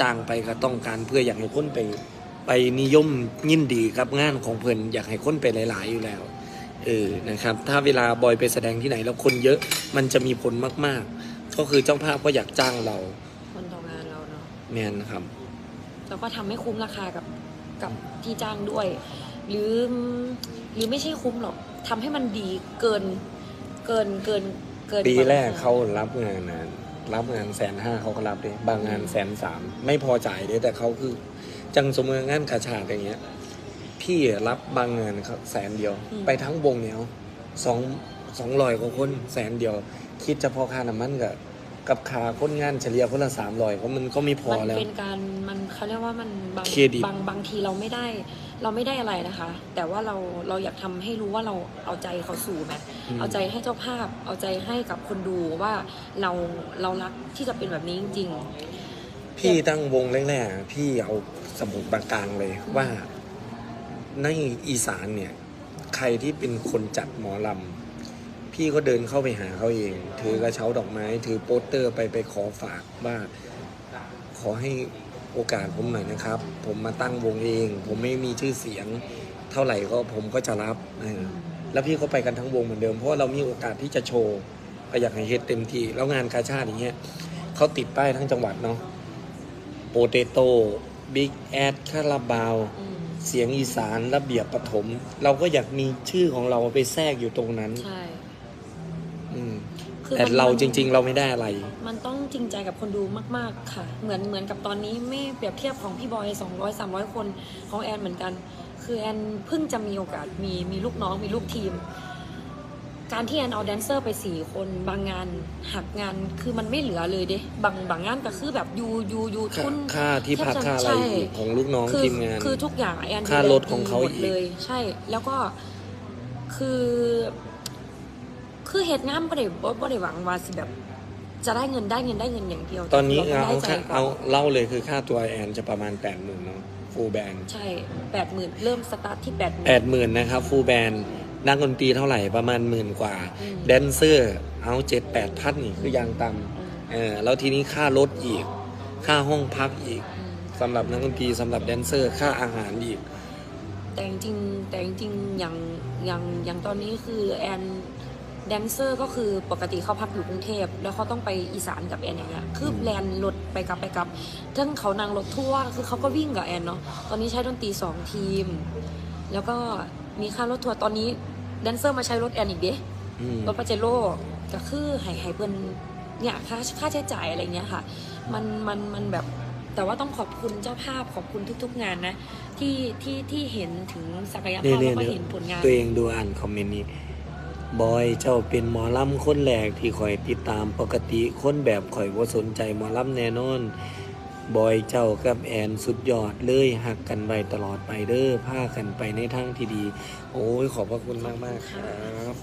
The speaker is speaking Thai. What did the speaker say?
จ้างไปก็ต้องการเพื่ออยากให้คนไป ไปนิยมยินดีกับงานของเพิ่นอยากให้คนไปหลาย ๆ อยู่แล้วเออนะครับ ถ้าเวลาบอยไปแสดงที่ไหนแล้วคนเยอะมันจะมีผลมาก ๆ ก็คือเจ้าภาพก็อยากจ้างเราคนต่องานเราเนาะแมนครับแล้วก็ทำให้คุ้มราคากับกับที่จ้างด้วย หรือหรือไม่ใช่คุ้มหรอกทำให้มันดีเกินเกินเกินเกินปีแรกคเขารับงานนะ รับงานแสนห้าเขาก็รับเลยบางงานแสนสามไม่พอจ่ายเลยแต่เขาคือ จังสมมติงานกาชาดอย่างเงี้ย พี่รับบางงานเขาแสนเดียวไปทั้งวงเนี่ยสองสองร้อยกว่าคนแสนเดียว คิดเฉพาะค่าน้ำมันกับ กับค่าคนงานเฉลี่ยคนละสามร้อยก็มันก็ไม่พอมันแล้ว เป็นการมันเขาเรียกว่ามันบางเครดิต บางบางทีเราไม่ได้ เราไม่ได้อะไรนะคะ แต่ว่าเราเราอยากทำให้รู้ว่าเราเอาใจเขาสู่ไหมมเอาใจให้เจ้าภาพ เอาใจให้กับคนดูว่าเราเรารักที่จะเป็นแบบนี้จริง พี่ตั้งวงแรกๆพี่เอาสมุดปากกลางเลยว่า ในอีสานเนี่ย ใครที่เป็นคนจัดหมอลำ พี่ก็เดินเข้าไปหาเขาเอง ถือกระเช้าดอกไม้ ถือโปสเตอร์ไปไปขอฝากว่าขอให้โอกาสผมหน่อยนะครับ ผมมาตั้งวงเอง ผมไม่มีชื่อเสียง เท่าไหร่ก็ผมก็จะรับแล้วพี่ก็ไปกันทั้งวงเหมือนเดิมเพราะาเรามีโอกาสที่จะโชว์ก็อยากให้เฮ็ดเต็มที่แล้วงานกาชาติอย่างเงี้ยเขาติดป้ายทั้งจังหวัดเนาะโปเตโต้บิ๊กแอดคาราบาว เสียงอีสานระเบียบปฐมเราก็อยากมีชื่อของเราไปแทรกอยู่ตรงนั้นใช่ อืมคือแต่มันเรามันจริง ๆ เราไม่ได้อะไร มันต้องจริงใจกับคนดูมาก ๆ ค่ะ เหมือนเหมือนกับตอนนี้ไม่เปรียบเทียบของพี่บอย200 300 คนของแอนเหมือนกัน คือแอนเพิ่งจะมีโอกาสมีมีลูกน้องมีลูกทีม การที่แอนเอาแดนเซอร์ไปสี่คนบางงานหักงานคือมันไม่เหลือเลยเด้บางบางงานก็คือแบบยูยูยูค่าทุนค่าที่พักแทบจะค่าอะไรใช่อีกของลูกน้องคือทีมงาน คือทุกอย่างแอนค่ารถดูแลของเขาดีหมดอีกเลย ใช่แล้วก็คือคือ เหตุงานไม่ได้บ่บ่ได้หวังว่าสิแบบ จะได้เงินได้เงินได้เงินอย่างเดียวตอนนี้รเอาได้ใจค่าก่นเอาเล่าเลยคือค่าตัวแอนจะประมาณแปดหมื่นเนาะฟูลแบนใช่แปดหมื่นเริ่มสตาร์ทที่แปดหมื่นแปดหมื่นนะครับฟูลแบนนักดนตรีเท่าไหร่ประมาณหมื่นกว่าอืมแดนเซอร์เอาเจ็ดแปดพันนี่คือยางต่ำเออแล้วทีนี้ค่ารถอีก ค่าห้องพักอีกสำหรับนักดนตรีสำหรับแดนเซอร์ค่าอาหารอีก แต่จริงๆแต่จริงๆอย่างอย่างอย่างตอนนี้คือแอน แดนเซอร์ก็คือปกติเขาพักอยู่กรุงเทพแล้วเขาต้องไปอีสานกับแอนอย่างเงี้ยคือแลนรถไปกลับไปกลับทั้งเขานั่งรถทั่วร์คือเขาก็วิ่งกับแอนเนาะตอนนี้ใช้ดนตรีสองทีม แล้วก็มีค่ารถทัวร์ตอนนี้แดนเซอร์มาใช้รถแอนอีกเด้อืมรถปาเจโร่ก็คือให้ให้เพิ่นเนี่ยค่าค่าใช้จ่ายอะไรเงี้ยค่ะ มันมันมันแบบแต่ว่าต้องขอบคุณเจ้าภาพขอบคุณทุก ๆ งานนะ ที่ที่ที่เห็นถึงศักยนี่ภาพนี่แล้วก็นี่เห็นผลงาน ตัวเองดูอ่านคอมเมนต์นี้ บอยเจ้าเป็นหมอลำคนแรกที่คอยติดตามปกติคนแบบคอยว่าสนใจหมอลำแน่นอน บอยเจ้ากับแอนสุดยอดเลยหักกันไปตลอดไปเด้อพากันไปในทางที่ดี โอ้ยขอบพระคุณมากมากครับ